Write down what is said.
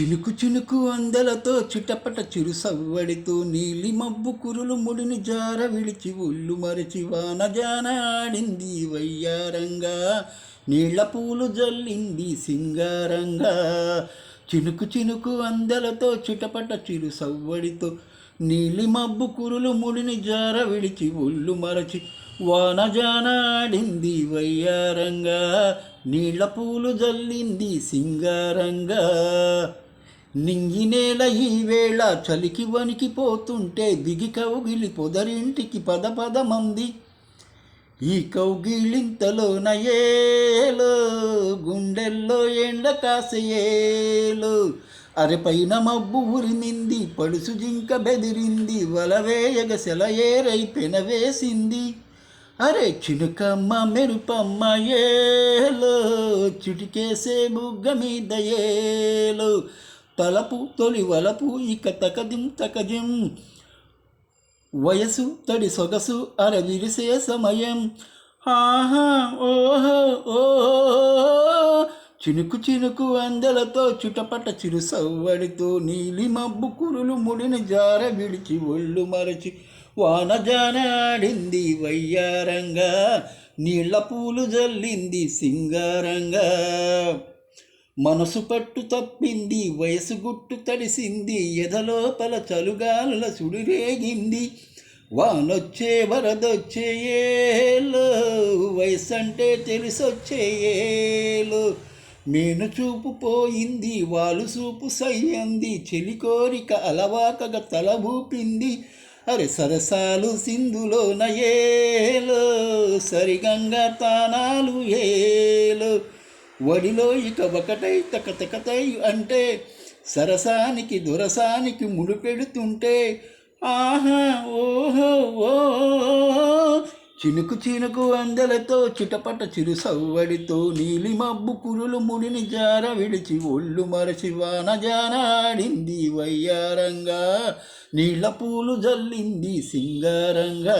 చినుకు చినుకు అందలతో చిటపట చిరు సవ్వడితో నీలి మబ్బు కురులు ముడిని జార విడిచి ఒళ్ళు మరచి వాన జాన ఆడింది వయ్యారంగా. నీళ్ళ పూలు జల్లింది సింగారంగా. చినుకు చినుకు అందలతో చిటపట చిరు సవ్వడితో నీలి మబ్బు కురులు ముడిని జార విడిచి ఒళ్ళు మరచి వాన జాన ఆడింది వయ్యారంగా. నీళ్ళ పూలు జల్లింది సింగారంగా. నింగినేల ఈవేళ చలికి వణికిపోతుంటే దిగి కౌగిలి పొదరింటికి పద పద మంది. ఈ కౌగిలింతలోన ఏలో గుండెల్లో ఎండ కాసేలో అరెపైన మబ్బు ఉరిమింది పడుసు జింక బెదిరింది వలవేయగ సెలయేరై పెనవేసింది అరే చినుకమ్మ మెరుపమ్మ ఏలో చిటికేసే బుగ్గ మీద ఏలో. తలపు తొలి వలపు ఇక తకదిం తకదిం. వయసు తడి సొగసు అర విరిసే సమయం. ఆహా ఓహో ఓ చినుకు చినుకు అందలతో చుటపట చిరు సవ్వడితో నీలి మబ్బు కురులు ముడిని జార విడిచి ఒళ్ళు మరచి వాన జానాడింది వయ్యారంగా. నీళ్ళ పూలు జల్లింది సింగారంగా. మనసు పట్టు తప్పింది వయసు గుట్టు తడిసింది ఎదలోపల చలుగాలుల సుడిరేగింది. వానొచ్చే వరదొచ్చే ఏలో వయసంటే తెలిసొచ్చే ఏలో. మేను చూపు పోయింది వాలు చూపు సయ్యంది చెలి కోరిక అలవాకగా తల ఊపింది. అరే సరసాలు సింధులోన ఏలో సరిగంగా తానాలు ఏలో. వడిలో ఇక ఒకటై తకతకతై అంటే సరసానికి దురసానికి ముడిపెడుతుంటే ఆహా ఓహో ఓ చినుకు చినుకు అందలతో చిటపట చిరు సవ్వడితో నీలి మబ్బు కురులు ముడిని జార విడిచి ఒళ్ళు మరచి వాన జానాడింది వయ్యారంగా నీళ్ళ పూలు జల్లింది సింగారంగా.